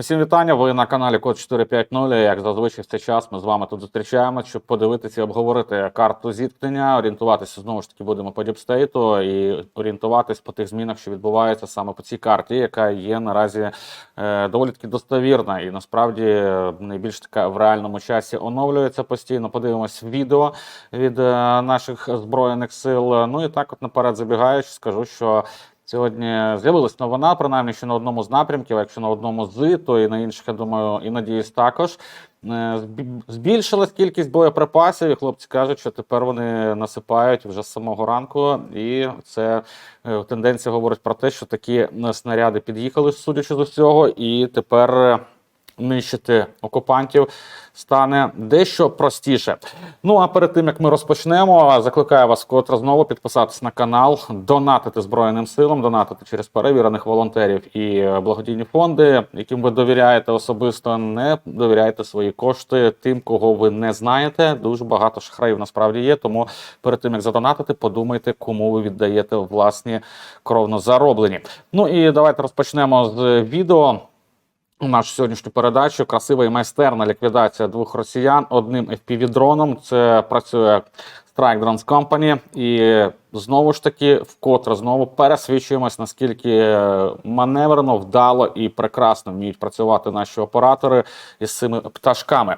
Усім вітання. Ви на каналі Код 450. Як зазвичай в цей час ми з вами тут зустрічаємося, щоб подивитися і обговорити карту зіткнення. Орієнтуватися знову ж таки будемо по діпстейту і орієнтуватись по тих змінах, що відбуваються саме по цій карті, яка є наразі е, доволі таки достовірна і насправді найбільш така в реальному часі оновлюється постійно. Подивимось відео від е, наших збройних сил. Ну і так, от наперед забігаючи, скажу, що. Сьогодні з'явилась новина, принаймні, що на одному з напрямків, якщо на одному з, то і на інших, я думаю, і надіюсь, також Е, збільшилась кількість боєприпасів, і хлопці кажуть, що тепер вони насипають вже з самого ранку. І це е, тенденція говорить про те, що такі е, снаряди під'їхали, судячи з усього, і тепер. Нищити окупантів стане дещо простіше. Ну а перед тим як ми розпочнемо, закликаю вас вкотре знову підписатись на канал, донатити Збройним силам, донатити через перевірених волонтерів і е, благодійні фонди, яким ви довіряєте особисто. Не довіряйте свої кошти тим, кого ви не знаєте. Дуже багато шахраїв насправді є. Тому перед тим як задонатити, подумайте, кому ви віддаєте власні кровно зароблені. Ну і давайте розпочнемо з відео нашу сьогоднішню передачу. Красива і майстерна ліквідація двох росіян одним FPV-дроном. Це працює Strike Drones Company. І знову ж таки, вкотре знову пересвідчуємось, наскільки маневрено, вдало і прекрасно вміють працювати наші оператори із цими пташками.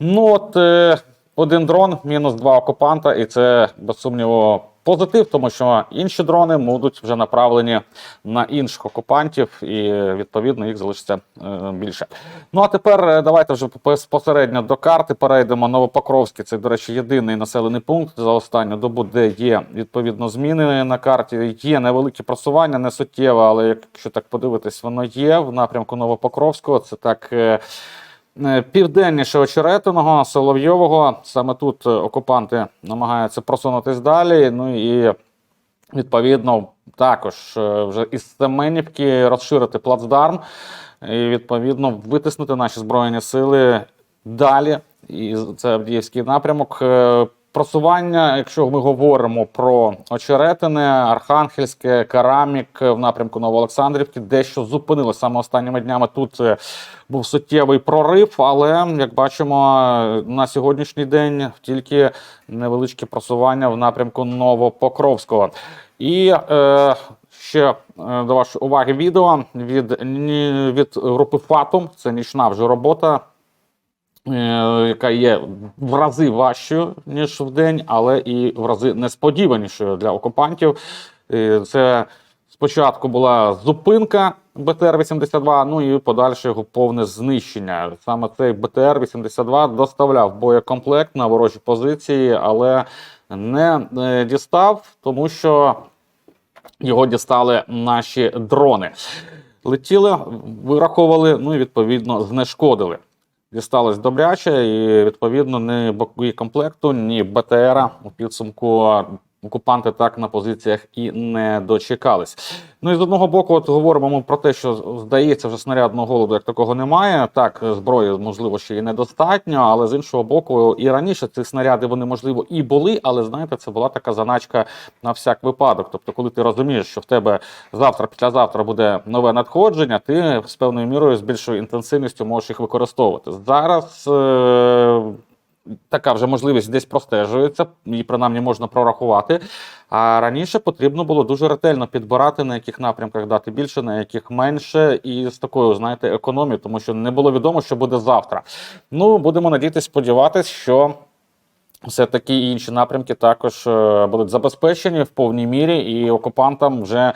Ну от е, один дрон, мінус два окупанта, і це без сумніву. Позитив, тому що інші дрони будуть вже направлені на інших окупантів, і відповідно їх залишиться е, більше. Ну а тепер е, давайте вже безпосередньо до карти перейдемо. Новопокровський це, до речі, єдиний населений пункт за останню добу, де є відповідно зміни на карті. Є невеликі просування, не суттєве, але якщо так подивитись, воно є в напрямку Новопокровського. Це так. Е, Південніше очеретиного, Соловйового. Саме тут е, окупанти намагаються просунутись далі. Ну і відповідно також е, вже із Семенівки розширити плацдарм і відповідно витиснути наші збройні сили далі. І це Авдіївський напрямок. Просування, якщо ми говоримо про очеретине, Архангельське, Карамік в напрямку Новоолександрівки, дещо зупинилося саме останніми днями. Тут е, був суттєвий прорив, але як бачимо, на сьогоднішній день тільки невеличке просування в напрямку Новопокровського. І е, ще е, до вашої уваги відео від, від групи Фатум. Це нічна вже робота яка є в рази важчою, ніж в день, але і в рази несподіванішою для окупантів. Е, Це спочатку була зупинка БТР-82, ну і подальше його повне знищення. Саме цей БТР-82 доставляв боєкомплект на ворожі позиції, але не е, дістав, тому що його дістали наші дрони. Летіли, вираховували, ну і відповідно знешкодили. Дісталось добряче, і відповідно ні комплекту, ні БТРа у підсумку окупанти так на позиціях і не дочекались. Ну і з одного боку, от говоримо ми про те, що здається, вже снарядного голоду як такого немає. Так, зброї можливо ще і недостатньо, але з іншого боку, і раніше ці снаряди вони можливо і були, але знаєте, це була така заначка на всяк випадок. Тобто, коли ти розумієш, що в тебе завтра, післязавтра буде нове надходження, ти з певною мірою з більшою інтенсивністю можеш їх використовувати. Зараз. Е- Така вже можливість десь простежується, її принаймні можна прорахувати. А раніше потрібно було дуже ретельно підбирати, на яких напрямках дати більше, на яких менше, і з такою, знаєте, економією, тому що не було відомо, що буде завтра. Ну, будемо надіятися, сподіватися, що все-таки інші напрямки також е, будуть забезпечені в повній мірі, і окупантам вже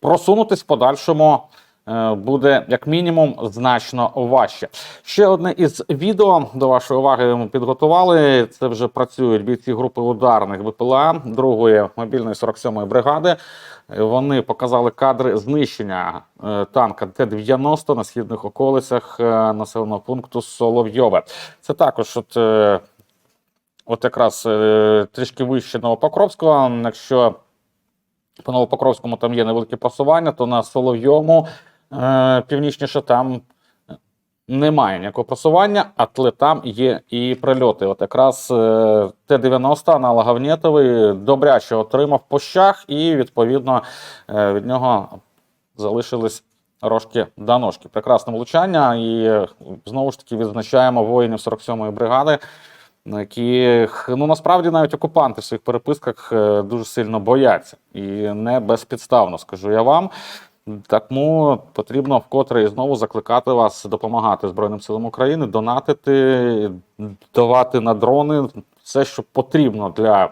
просунутись в подальшому. Е, Буде як мінімум значно важче. Ще одне із відео до вашої уваги ми підготували. Це вже працюють бійці групи ударних БПЛА другої мобільної 47-ї бригади. Вони показали кадри знищення е, танка Т-90 на східних околицях е, населеного пункту Соловйове. Це також от, от якраз трішки вище Новопокровського. Якщо по Новопокровському там є невелике просування, то на Соловйому північніше там немає ніякого просування, але там є і прильоти. От якраз е, Т-90 аналог Гавнєтовий добряче отримав по щах, і відповідно е, від нього залишились Рожки до ножки. Прекрасне влучання. І е, знову ж таки відзначаємо воїнів 47-ї бригади, яких ну насправді навіть окупанти в своїх переписках е, дуже сильно бояться. І не безпідставно, скажу я вам. Тому потрібно вкотре і знову закликати вас допомагати Збройним силам України, донатити, давати на дрони все, що потрібно для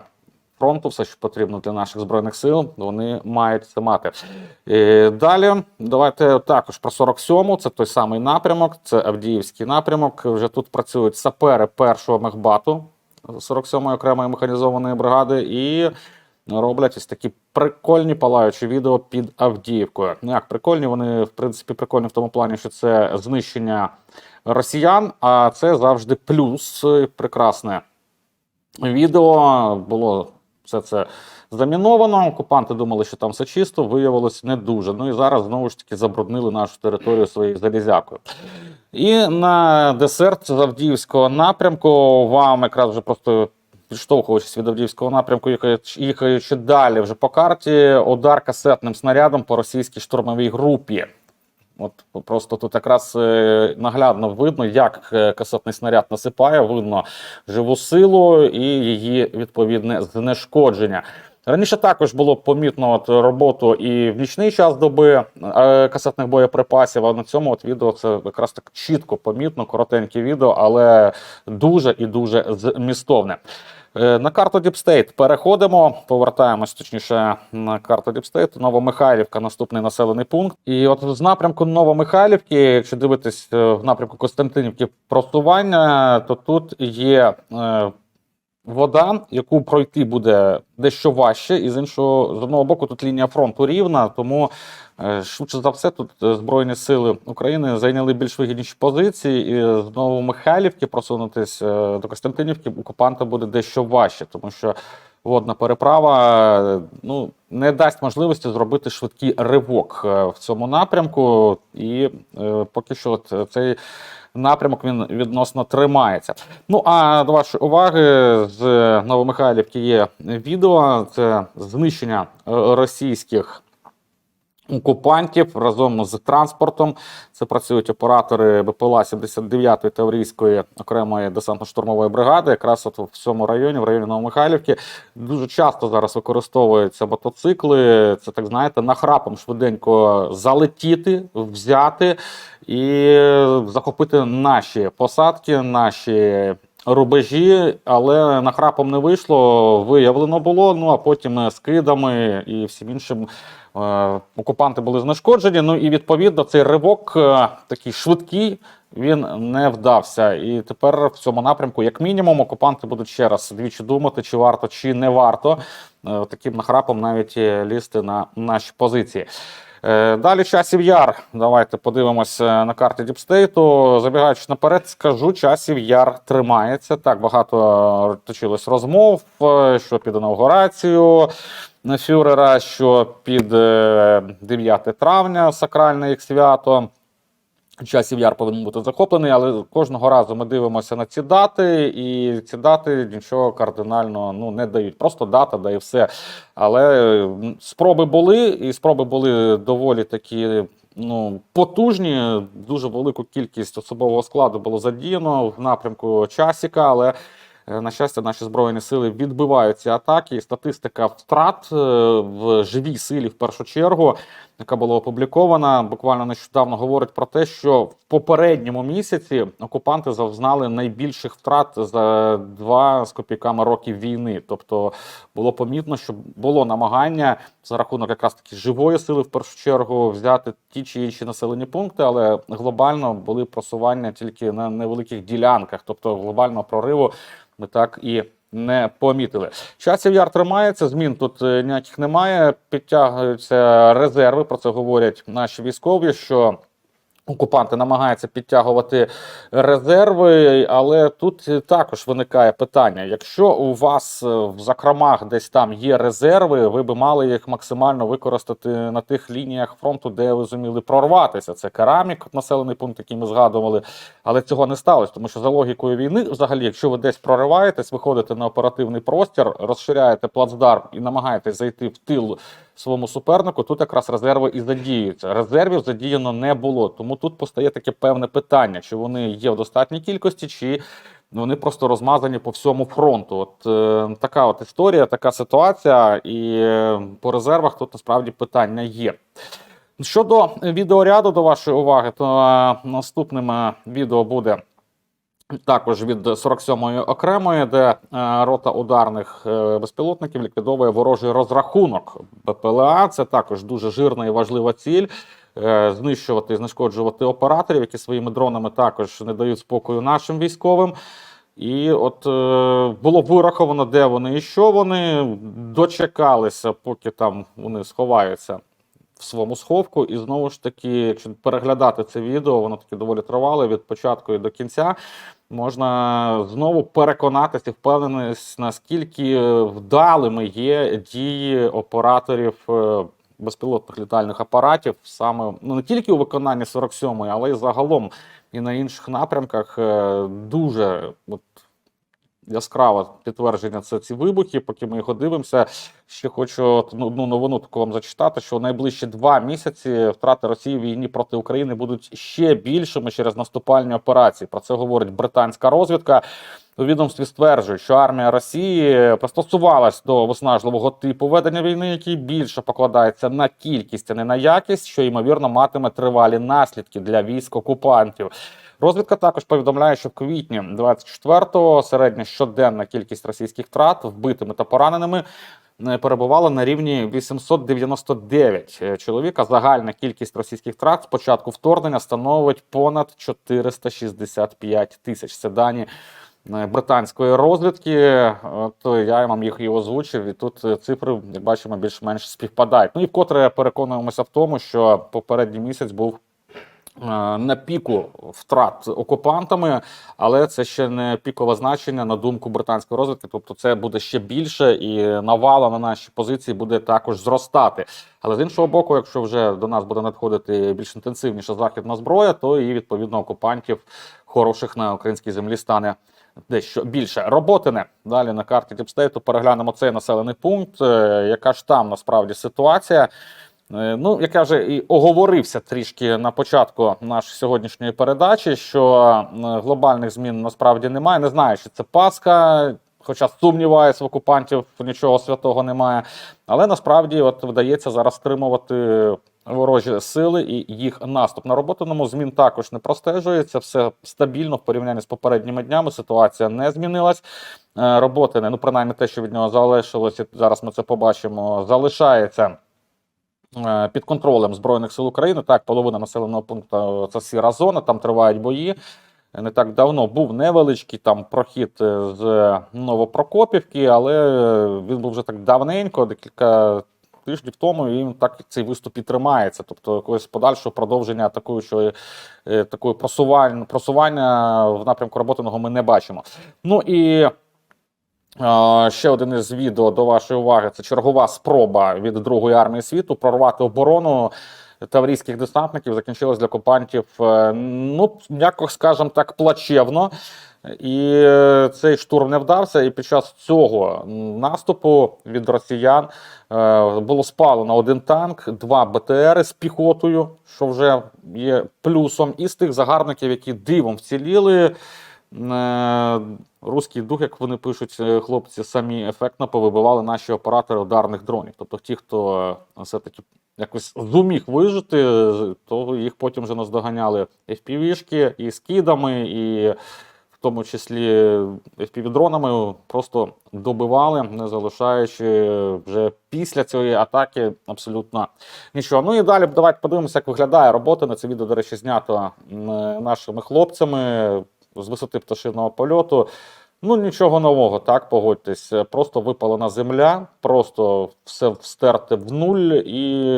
фронту, все, що потрібно для наших збройних сил, вони мають це мати. І далі давайте також про 47-му. Це той самий напрямок, це Авдіївський напрямок. Вже тут працюють сапери першого мехбату 47-ї окремої механізованої бригади і роблять ось такі прикольні палаючі відео під Авдіївкою. Ну як прикольні, вони в принципі прикольні в тому плані, що це знищення росіян, а це завжди плюс е, прекрасне відео. Було все це заміновано. Окупанти думали, що там все чисто, виявилось не дуже. Ну і зараз знову ж таки забруднили нашу територію своєю залізякою. І на десерт з Авдіївського напрямку вам якраз вже просто підштовхуючись від Авдіївського напрямку, їхаючи- далі вже по карті, удар касетним снарядом по російській штурмовій групі. От просто тут якраз е, наглядно видно, як е, касетний снаряд насипає, видно живу силу і її відповідне знешкодження. Раніше також було помітно от роботу і в нічний час доби е, касетних боєприпасів. А на цьому от відео це якраз так чітко помітно, коротеньке відео, але дуже і дуже змістовне. Е, На карту State переходимо, повертаємось точніше на карту State. Новомихайлівка, наступний населений пункт. І от з напрямку Новомихайлівки, якщо дивитись е, в напрямку Костянтинівки просування, то тут є е, вода, яку пройти буде дещо важче, і з іншого з одного боку тут лінія фронту рівна, тому е, швидше за все тут е, збройні сили України зайняли більш вигідніші позиції. І з Новомихайлівки просунутись е, до Костянтинівки окупанта буде дещо важче, тому що. Водна переправа ну не дасть можливості зробити швидкий ривок е, в цьому напрямку, і е, поки що е, цей напрямок він відносно тримається. Ну а до вашої уваги з Новомихайлівки є відео. Це знищення е, російських окупантів разом з транспортом. Це працюють оператори БПЛА 79-ї Таврійської окремої десантно-штурмової бригади. Якраз от в цьому районі, в районі Новомихайлівки, дуже часто зараз використовуються мотоцикли. Це так знаєте, нахрапом швиденько залетіти, взяти і захопити наші посадки, наші. Рубежі, але нахрапом не вийшло, виявлено було. Ну а потім е, скидами і всім іншим е, окупанти були знешкоджені. Ну і відповідно цей ривок е, такий швидкий. Він не вдався, і тепер в цьому напрямку, як мінімум, окупанти будуть ще раз двічі думати, чи варто, чи не варто е, таким нахрапом навіть е, лізти на наші позиції. Е, Далі часів яр. Давайте подивимося на карти Діпстейту. Забігаючи наперед, скажу, часів яр тримається. Так багато е, точилось розмов, е, що під інаугурацію фюрера, що під е, 9 травня, сакральне їх свято. Часів яр повинен бути захоплений, але кожного разу ми дивимося на ці дати, і ці дати нічого кардинально ну, не дають. Просто дата, да і все. Але спроби були, і спроби були доволі такі. Ну, потужні, дуже велику кількість особового складу було задіяно в напрямку часіка, але е, на щастя, наші збройні сили відбивають ці атаки. Статистика втрат е, в живій силі в першу чергу, яка була опублікована, буквально нещодавно говорить про те, що в попередньому місяці окупанти зазнали найбільших втрат за два з копійками років війни. Тобто було помітно, що було намагання за рахунок якраз таки живої сили, в першу чергу, взяти ті чи інші населені пункти, але глобально були просування тільки на невеликих ділянках, тобто глобального прориву ми так і не помітили. Часів яр тримається, змін тут е, ніяких немає. Підтягуються резерви. Про це говорять наші військові. що Окупанти намагаються підтягувати резерви, але тут також виникає питання: якщо у вас е, в закромах десь там є резерви, ви би мали їх максимально використати на тих лініях фронту, де ви зуміли прорватися. Це керамік, населений пункт, який ми згадували, але цього не сталося, тому що за логікою війни, взагалі, якщо ви десь прориваєтесь, виходите на оперативний простір, розширяєте плацдарм і намагаєтесь зайти в тил своєму супернику, тут якраз резерви і задіюються. Резервів задіяно не було. Тому тут постає таке певне питання: чи вони є в достатній кількості, чи вони просто розмазані по всьому фронту. От е, така от історія, така ситуація, і е, по резервах тут насправді питання є. Щодо відеоряду до вашої уваги, то е, наступним е, відео буде також від 47-ї окремої, де е, рота ударних е, безпілотників ліквідовує ворожий розрахунок БПЛА. Це також дуже жирна і важлива ціль. е, Знищувати і знешкоджувати операторів, які своїми дронами також не дають спокою нашим військовим. І от було вираховано, де вони і що вони дочекалися, поки там вони сховаються в своєму сховку. І знову ж таки, якщо переглядати це відео, воно таке доволі тривале від початку і до кінця. Можна знову переконатися, впевненість, наскільки вдалими є дії операторів е, безпілотних літальних апаратів, саме ну не тільки у виконанні 47-ї, але й загалом і на інших напрямках е, дуже от, яскраве підтвердження це ці вибухи. Поки ми його дивимося, ще хочу ну, одну новину таку вам зачитати, що найближчі два місяці втрати Росії в війні проти України будуть ще більшими через наступальні операції. Про це говорить британська розвідка. У відомстві стверджують, що армія Росії пристосувалась до виснажливого типу ведення війни, який більше покладається на кількість, а не на якість, що ймовірно матиме тривалі наслідки для військ окупантів. Розвідка також повідомляє, що в квітні 24-го середня щоденна кількість російських втрат вбитими та пораненими е, перебувала на рівні 899 е, чоловік. А загальна кількість російських втрат з початку вторгнення становить понад 465 тисяч. Це дані е, британської розвідки. От я вам їх і озвучив, і тут е, цифри, як бачимо, більш-менш співпадають. Ну і вкотре переконуємося в тому, що попередній місяць був. Е, На піку втрат окупантами, але це ще не пікове значення на думку британської розвідки. Тобто, це буде ще більше, і навала на наші позиції буде також зростати. Але з іншого боку, якщо вже до нас буде надходити більш інтенсивніша західна зброя, то і відповідно окупантів хороших на українській землі стане дещо більше. Роботине далі на карті Діпстейту переглянемо цей населений пункт. Е, Яка ж там насправді ситуація? Е, Ну, як я вже і оговорився трішки на початку нашої сьогоднішньої передачі, що глобальних змін насправді немає. Не знаю, чи це Пасха, хоча сумніваюся, в окупантів нічого святого немає. Але насправді от вдається зараз стримувати ворожі сили і їх наступ. На роботиному змін також не простежується. Все стабільно в порівнянні з попередніми днями. Ситуація не змінилась. Е, Роботине, ну принаймні те, що від нього залишилося, зараз ми це побачимо, залишається. Е, Під контролем Збройних сил України так, половина населеного пункту це сіра зона, там тривають бої. Не так давно був невеличкий там прохід е, з Новопрокопівки, але він був вже так давненько, декілька тижнів тому, і так цей виступ і тримається. Тобто якогось подальшого продовження атакуючої е, такої просування, просування в напрямку роботиного ми не бачимо. Ну і е, ще один із відео до вашої уваги: це чергова спроба від Другої армії світу прорвати оборону. Таврійських десантників закінчилось для окупантів, е, ну м'яко скажемо так, плачевно. І е, цей штурм не вдався. І під час цього наступу від росіян е, було спалено один танк, два БТРи з піхотою, що вже є плюсом. І з тих загарбників, які дивом вціліли. Е, Руський дух, як вони пишуть, е, хлопці самі ефектно повибивали наші оператори ударних дронів. Тобто ті, хто е, все-таки якось зуміг вижити, е, то їх потім вже наздоганяли FPV-шки і скидами, і в тому числі FPV-дронами просто добивали, не залишаючи вже після цієї атаки абсолютно нічого. Ну і далі давайте подивимося, як виглядає робота. На це відео, до речі, знято нашими хлопцями з висоти пташиного польоту. Ну, нічого нового, так, погодьтесь. Просто випалена земля, просто все встерте в нуль, і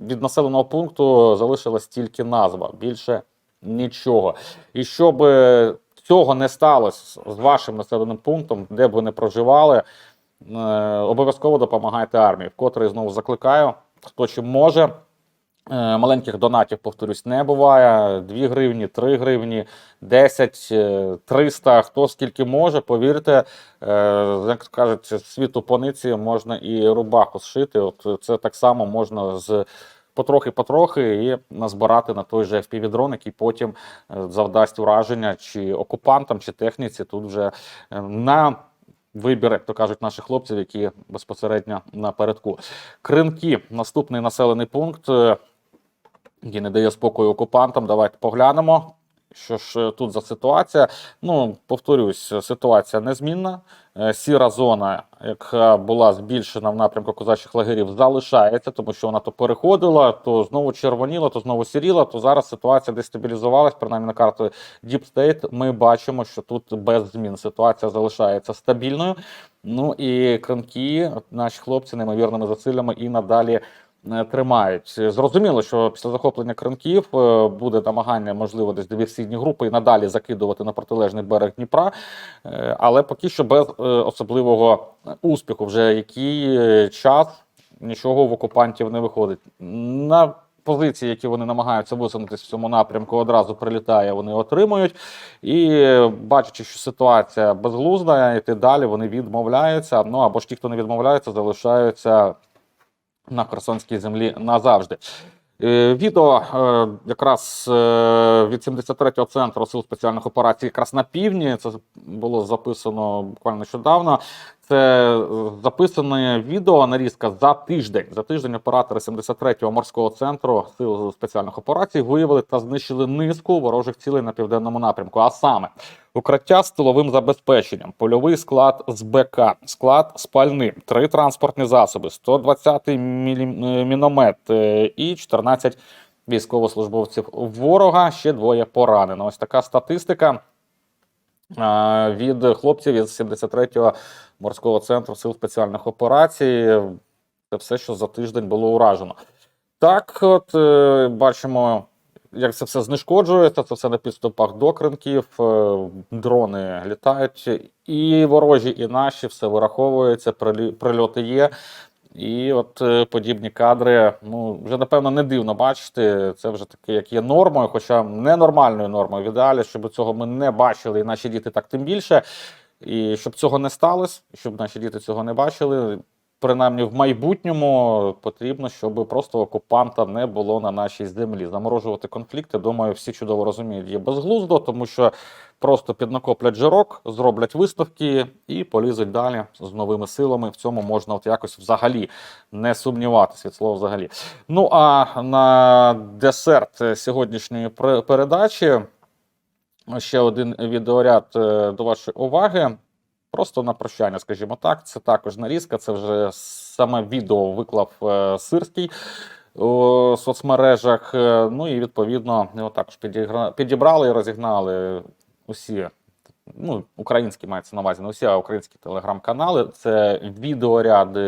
від населеного пункту залишилась тільки назва. Більше нічого. І щоб е, цього не сталося з вашим населеним пунктом, де б ви не проживали, е, обов'язково допомагайте армії. Вкотре знову закликаю, хто чим може. Е, Маленьких донатів, повторюсь, не буває. 2 гривні, 3 гривні, 10, е, 300, хто скільки може, повірте, е, як кажуть, світу пониці можна і рубаху зшити. От це так само можна з потрохи-потрохи і назбирати на той же FPV-дрон, який потім е, завдасть ураження чи окупантам, чи техніці. Тут вже е, на вибір, як то кажуть, наших хлопців, які безпосередньо напередку. Кринки, наступний населений пункт, е, який не дає спокою окупантам. Давайте поглянемо. Що ж е, тут за ситуація? Ну, повторюсь, ситуація незмінна. Е, Сіра зона, яка була збільшена в напрямку козачих лагерів, залишається, тому що вона то переходила, то знову червоніла, то знову сіріла. То зараз ситуація дестабілізувалась, принаймні на карті Deep State. Ми бачимо, що тут без змін ситуація залишається стабільною. Ну і кранки, наші хлопці, неймовірними зусиллями і надалі тримають. Зрозуміло, що після захоплення кринків е, буде намагання, можливо, десь диверсійні групи і надалі закидувати на протилежний берег Дніпра, Е, але поки що без е, особливого успіху, вже який е, час нічого в окупантів не виходить. На позиції, які вони намагаються висунутися в цьому напрямку, одразу прилітає, вони отримують. І е, бачачи, що ситуація безглузда, йти далі вони відмовляються. Ну або ж ті, хто не відмовляється, залишаються на Херсонській землі назавжди. Е, Відео е, якраз е, від 73-го центру сил спеціальних операцій, якраз на півдні. Це було записано буквально нещодавно. Це е, записане відео нарізка за тиждень. За тиждень оператори 73-го морського центру сил спеціальних операцій виявили та знищили низку ворожих цілей на південному напрямку. А саме укриття з тиловим забезпеченням, польовий склад з БК, склад спальни, три транспортні засоби, 120-й е, міномет е, і 14 військовослужбовців ворога. Ще двоє поранено. Ось така статистика від хлопців із 73-го морського центру сил спеціальних операцій. Це все, що за тиждень було уражено. Так, от е, бачимо, як це все знешкоджується, це все на підступах до кринків, е, дрони літають, і ворожі, і наші, все вираховується, прильоти є. І от е, подібні кадри, ну вже напевно не дивно бачити. Це вже таке, як є нормою, хоча не нормальною нормою. В ідеалі, щоб цього ми не бачили, і наші діти так тим більше. І щоб цього не сталося, щоб наші діти цього не бачили. Принаймні в майбутньому потрібно, щоб просто окупанта не було на нашій землі. Заморожувати конфлікти, думаю, всі чудово розуміють, є безглуздо, тому що просто піднакоплять жирок, зроблять виставки і полізуть далі з новими силами. В цьому можна от якось взагалі не сумніватися від слова взагалі. Ну а на десерт сьогоднішньої передачі ще один відеоряд е, до вашої уваги. Просто на прощання, скажімо так. Це також нарізка, це вже саме відео виклав е, Сирський у соцмережах. Е, Ну і відповідно його також підібрали і розігнали усі. Ну, українські мається на увазі, не усі, а українські телеграм-канали. Це відеоряди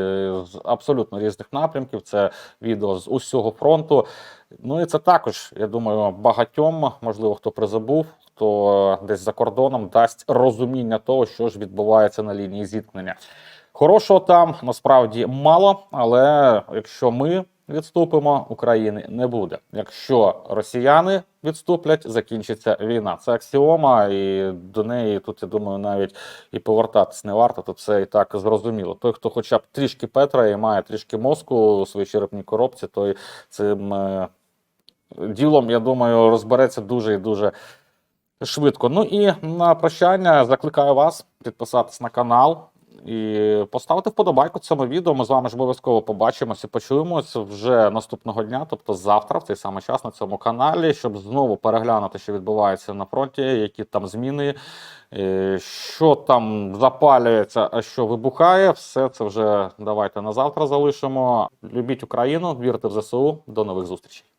з абсолютно різних напрямків. Це відео з усього фронту. Ну і це також, я думаю, багатьом, можливо, хто призабув, хто десь за кордоном дасть розуміння того, що ж відбувається на лінії зіткнення. Хорошого там насправді мало, але якщо ми відступимо, України не буде. Якщо росіяни відступлять, закінчиться війна. Це аксіома, і до неї тут я думаю навіть і повертатись не варто. Тут все і так зрозуміло. Той, хто хоча б трішки Петра і має трішки мозку у своїй черепній коробці, той цим е, ділом, я думаю, розбереться дуже і дуже швидко. Ну і на прощання закликаю вас підписатись на канал. І поставити вподобайку цьому відео. Ми з вами ж обов'язково побачимося, почуємося вже наступного дня, тобто завтра, в цей самий час на цьому каналі, щоб знову переглянути, що відбувається на фронті, які там зміни, е, що там запалюється, а що вибухає. Все це вже давайте на завтра залишимо. Любіть Україну, вірте в ЗСУ. До нових зустрічей.